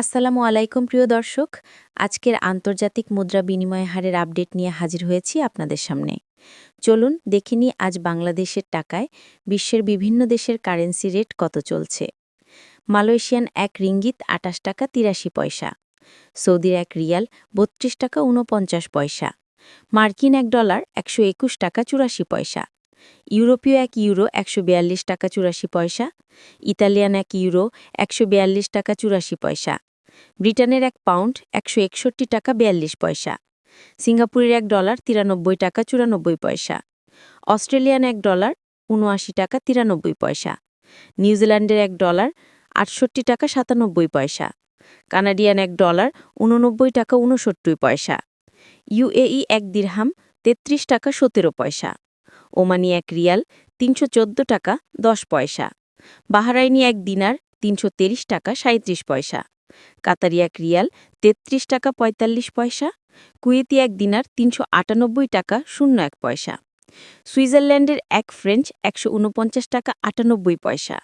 আসসালামু আলাইকুম, প্রিয় দর্শক। আজকের আন্তর্জাতিক মুদ্রা বিনিময় হারের আপডেট নিয়ে হাজির হয়েছি আপনাদের সামনে। চলুন দেখে নিই আজ বাংলাদেশের টাকায় বিশ্বের বিভিন্ন দেশের কারেন্সি রেট কত চলছে। মালয়েশিয়ান এক রিঙ্গিত আটাশ টাকা তিরাশি পয়সা, সৌদির এক রিয়াল বত্রিশ টাকা উনপঞ্চাশ পয়সা, মার্কিন এক ডলার একশো একুশ টাকা চুরাশি পয়সা, ইউরোপীয় এক ইউরো একশো বিয়াল্লিশ টাকা চুরাশি পয়সা, ইতালিয়ান এক ইউরো একশো বিয়াল্লিশ টাকা চুরাশি পয়সা ব্রিটেনের এক পাউন্ড একশো একষট্টি টাকা বিয়াল্লিশ পয়সা, সিঙ্গাপুরের এক ডলার তিরানব্বই টাকা চুরানব্বই পয়সা, অস্ট্রেলিয়ান এক ডলার উনআশি টাকা তিরানব্বই পয়সা, নিউজিল্যান্ডের এক ডলার আটষট্টি টাকা সাতানব্বই পয়সা, কানাডিয়ান এক ডলার উননব্বই টাকা উনসত্তর পয়সা, ইউএই এক দিরহাম তেত্রিশ টাকা সতেরো পয়সা, ওমানি এক রিয়াল তিনশো চোদ্দ টাকা দশ পয়সা, বাহারাইনি এক দিনার তিনশো টাকা সাঁত্রিশ পয়সা। কাতারি এক রিয়াল, তেত্রিশ টাকা ৪৫ পয়সা, কুয়েতি এক দিনার তিনশো আটানব্বই টাকা শূন্য এক পয়সা। সুইজারল্যান্ডের এক ফ্রেঞ্চ, একশো ঊনপঞ্চাশ টাকা আটানব্বই পয়সা।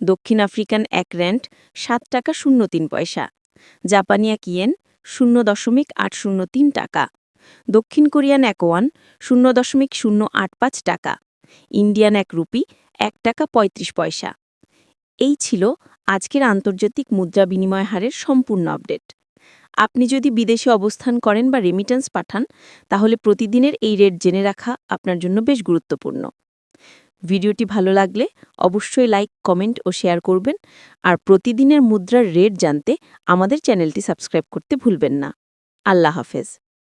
দক্ষিণ আফ্রিকান এক র্যান্ড, সাত টাকা শূন্য তিন পয়সা। জাপানি এক ইয়েন, শূন্য দশমিক আট শূন্য তিন টাকা। দক্ষিণ কোরিয়ান এক ওয়ান, শূন্য দশমিক শূন্য আট পাঁচ টাকা। ইন্ডিয়ান এক রুপি, এক টাকা ৩৫ পয়সা। এই ছিল আজকের আন্তর্জাতিক মুদ্রা বিনিময় হারের সম্পূর্ণ আপডেট। আপনি যদি বিদেশে অবস্থান করেন বা রেমিটেন্স পাঠান, তাহলে প্রতিদিনের এই রেট জেনে রাখা আপনার জন্য বেশ গুরুত্বপূর্ণ। ভিডিওটি ভালো লাগলে অবশ্যই লাইক কমেন্ট ও শেয়ার করবেন, আর প্রতিদিনের মুদ্রার রেট জানতে আমাদের চ্যানেলটি সাবস্ক্রাইব করতে ভুলবেন না। আল্লাহ হাফেজ।